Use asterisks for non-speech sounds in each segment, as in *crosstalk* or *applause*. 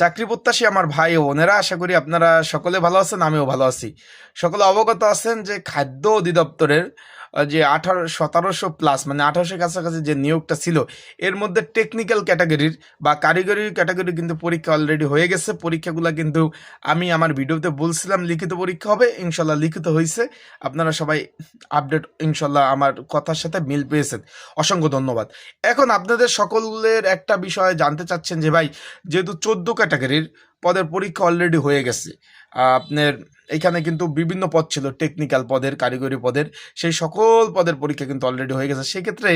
চাকরি প্রত্যাশী আমার ভাই ও বোনেরা, আশা করি আপনারা সকলে ভালো আছেন, আমিও ভালো আছি। সকলে অবগত আছেন যে খাদ্য অধিদপ্তরের যে আঠারো সতেরোশো প্লাস মানে আঠারোশো কাছাকাছি যে নিয়োগটা ছিল, এর মধ্যে টেকনিক্যাল ক্যাটাগরির বা কারিগরি ক্যাটাগরি কিন্তু পরীক্ষা অলরেডি হয়ে গেছে। পরীক্ষাগুলো কিন্তু আমি আমার ভিডিওতে বলছিলাম, লিখিত পরীক্ষা হবে, ইনশাল্লাহ লিখিত হয়েছে আপনারা সবাই আপডেট ইনশাল্লাহ আমার কথার সাথে মিল পেয়েছেন। অসংখ্য ধন্যবাদ। এখন আপনাদের সকলের একটা বিষয় জানতে চাচ্ছেন যে ভাই, যেহেতু চোদ্দ ক্যাটাগরির পদের পরীক্ষা অলরেডি হয়ে গেছে। আপনার এখানে কিন্তু বিভিন্ন পদ ছিল টেকনিক্যাল পদের কারিগরি পদের, সেই সকল পদের পরীক্ষা কিন্তু অলরেডি হয়ে গেছে। সেক্ষেত্রে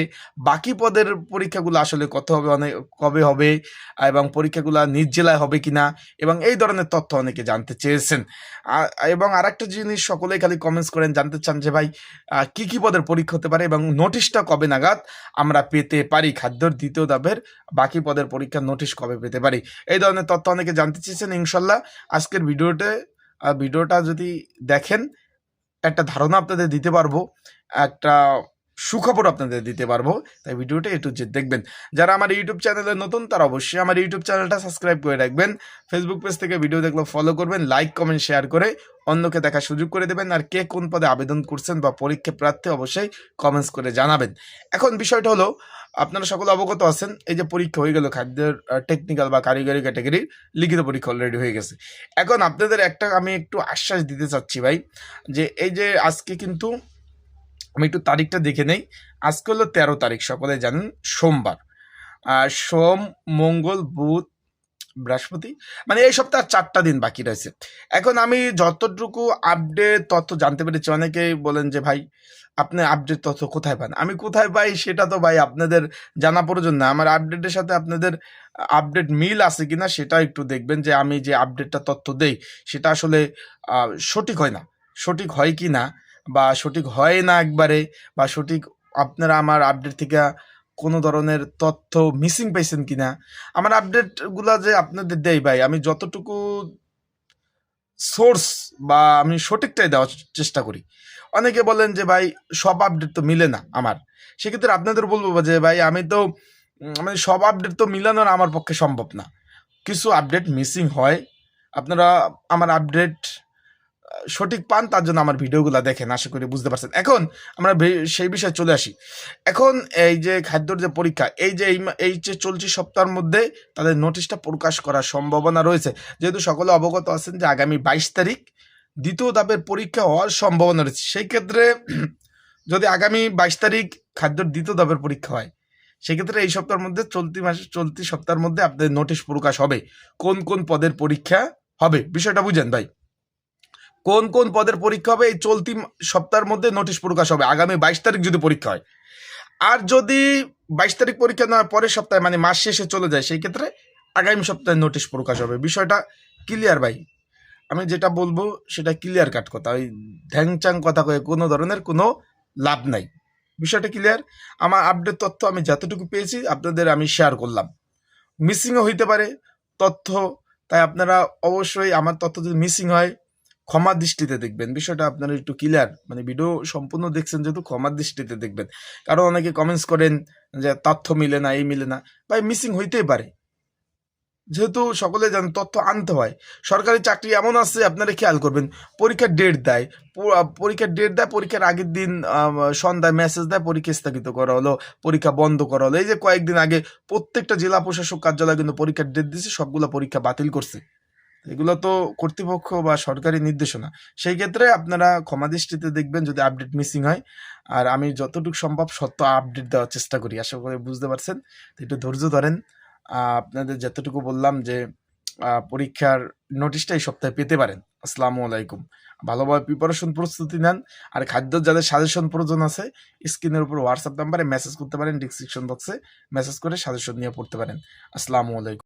বাকি পদের পরীক্ষাগুলো আসলে কত হবে অনেক কবে হবে, এবং পরীক্ষাগুলো নিজ জেলায় হবে কিনা, এবং এই ধরনের তথ্য অনেকে জানতে চেয়েছেন। এবং আরেকটা জিনিস সকলেই খালি কমেন্টস করেন, জানতে চান যে ভাই কি কি পদের পরীক্ষা হতে পারে, এবং নোটিশটা কবে নাগাদ আমরা পেতে পারি? খাদ্যর দ্বিতীয় ধাপের বাকি পদের পরীক্ষার নোটিশ কবে পেতে পারি? এই ধরনের তথ্য অনেকে জানতে চেয়েছেন ইনশাল্লাহ আজকের ভিডিওতে ভিডিওটা যদি দেখেন, একটা ধারণা আপনাদের দিতে পারব, একটা সুখবর আপনাদের দিতে পারব, তাই ভিডিওটা একটু যে দেখবেন। যারা আমার ইউটিউব চ্যানেলে নতুন, তারা অবশ্যই আমার ইউটিউব চ্যানেলটা সাবস্ক্রাইব করে রাখবেন। ফেসবুক পেজ থেকে ভিডিও দেখলে ফলো করবেন লাইক কমেন্ট শেয়ার করে অন্যকে দেখার সুযোগ করে দেবেন, আর কে কোন পদে আবেদন করছেন বা পরীক্ষা প্রার্থী অবশ্যই কমেন্টস করে জানাবেন। এখন বিষয়টা হলো আপনারা সকলে অবগত আছেন, এই যে পরীক্ষা হয়ে গেল, খাদ্যের টেকনিক্যাল বা কারিগরি ক্যাটাগরি লিখিত পরীক্ষা অলরেডি হয়ে গেছে। এখন আপনাদের একটা আমি একটু আশ্বাস দিতে চাচ্ছি ভাই, যে এই যে আজকে কিন্তু আমি একটু তারিখটা দেখে নেই, আজকে হলো তেরো তারিখ, সকলে জানেন, সোমবার। সোম, মঙ্গল, বুধ বৃহস্পতি। মানে এই সপ্তাহে চারটা দিন বাকি রয়েছে। এখন আমি যতটুকু আপডেট তথ্য জানতে পেরেছি, অনেকেই বলেন যে, ভাই, আপনি আপডেট তথ্য কোথায় পান? আমি কোথায় পাই সেটা তো ভাই আপনাদের জানা প্রয়োজন না। আমার আপডেটের সাথে আপনাদের আপডেট মিল আছে কিনা সেটা একটু দেখবেন যে, আমি যে আপডেটটা তথ্য দেই সেটা আসলে সঠিক হয় না। সঠিক হয় কি না বা সঠিক হয় না একবারে বা সঠিক আপনারা আমার আপডেট থেকে কোনো ধরনের তথ্য মিসিং পাইছেন কিনা? আমার আপডেটগুলো যে আপনাদের দেই ভাই, আমি যতটুকু সোর্স বা আমি সঠিকটাই দেওয়ার চেষ্টা করি। অনেকে বলেন যে ভাই, সব আপডেট তো মিলে না আমার। সেক্ষেত্রে আপনাদের বলব যে ভাই, আমি তো মানে সব আপডেট তো মিলানোর আমার পক্ষে সম্ভব না। কিছু আপডেট মিসিং হয়। আপনারা আমার আপডেট সঠিক পান, তার জন্য আমার ভিডিওগুলো দেখেন, আশা করি বুঝতে পারছেন। এখন আমরা সেই বিষয়ে চলে আসি। এখন এই যে খাদ্যর যে পরীক্ষা, এই যে এই যে চলতি সপ্তাহের মধ্যে তাদের নোটিশটা প্রকাশ করার সম্ভাবনা রয়েছে। যেহেতু সকলে অবগত আছেন যে আগামী বাইশ তারিখ দ্বিতীয় ধাপের পরীক্ষা হওয়ার সম্ভাবনা রয়েছে। সেই ক্ষেত্রে *clears throat* যদি আগামী বাইশ তারিখ খাদ্যর দ্বিতীয় ধাপের পরীক্ষা হয় সেক্ষেত্রে এই সপ্তাহের মধ্যে চলতি মাসে, চলতি সপ্তাহের মধ্যে আপনাদের নোটিশ প্রকাশ হবে। কোন কোন পদের পরীক্ষা হবে, বিষয়টা বুঝেন ভাই। কোন কোন পদের পরীক্ষা হবে, এই চলতি সপ্তাহের মধ্যে নোটিশ প্রকাশ হবে। আগামী বাইশ তারিখ যদি পরীক্ষা হয়। আর যদি বাইশ তারিখ পরীক্ষা না পরের সপ্তাহে মানে মাস শেষে চলে যায়, সেই ক্ষেত্রে আগামী সপ্তাহে নোটিশ প্রকাশ হবে। বিষয়টা ক্লিয়ার ভাই। আমি যেটা বলব, সেটা ক্লিয়ার কাট কথা। ওই ঢ্যাংচাং কথা কয়ে কোনো ধরনের কোনো লাভ নাই। বিষয়টা ক্লিয়ার আমার আপডেট তথ্য আমি যতটুকু পেয়েছি, আপনাদের আমি শেয়ার করলাম। মিসিংও হইতে পারে তথ্য। তাই আপনারা অবশ্যই আমার তথ্য যদি মিসিং হয় ক্ষমা দৃষ্টিতে দেখবেন। বিষয়টা আপনারা একটু ক্লিয়ার মানে ভিডিও সম্পূর্ণ দেখছেন যেহেতু ক্ষমার দৃষ্টিতে দেখবেন। কারণ অনেকে কমেন্টস করেন যে, তথ্য মিলে না, এই মিলে না। ভাই মিসিং হইতেই পারে। যেহেতু সকলে জানেন তথ্য আনতে হয়। সরকারি চাকরি এমন আছে, আপনারা খেয়াল করবেন, পরীক্ষার ডেট দেয়। পরীক্ষার ডেট দেয়, পরীক্ষার আগের দিন সন্ধ্যায় মেসেজ দেয়, পরীক্ষা স্থগিত করা হলো, পরীক্ষা বন্ধ করা হলো। এই যে কয়েকদিন আগে প্রত্যেকটা জেলা প্রশাসক কার্যালয় কিন্তু পরীক্ষার ডেট দিয়েছে, সবগুলো পরীক্ষা বাতিল করছে। এগুলো তো কর্তৃপক্ষ বা সরকারি নির্দেশনা। সেই ক্ষেত্রে আপনারা ক্ষমা দৃষ্টিতে দেখবেন যদি আপডেট মিসিং হয়। আর আমি যতটুকু সম্ভব সত্য আপডেট দেওয়ার চেষ্টা করি, আশা করি বুঝতে পারছেন। একটু ধৈর্য ধরেন। আপনাদের যতটুকু বললাম যে পরীক্ষার নোটিশটা এই সপ্তাহে পেতে পারেন। আসসালামু আলাইকুম। ভালোভাবে প্রিপারেশন প্রস্তুতি নেন। আর খাদ্য যাদের সাজেশন প্রয়োজন আছে, স্ক্রিনের উপর হোয়াটসঅ্যাপ নাম্বারে মেসেজ করতে পারেন ডিসক্রিপশন বক্সে মেসেজ করে সাজেশন নিয়ে পড়তে পারেন। আসসালামু আলাইকুম।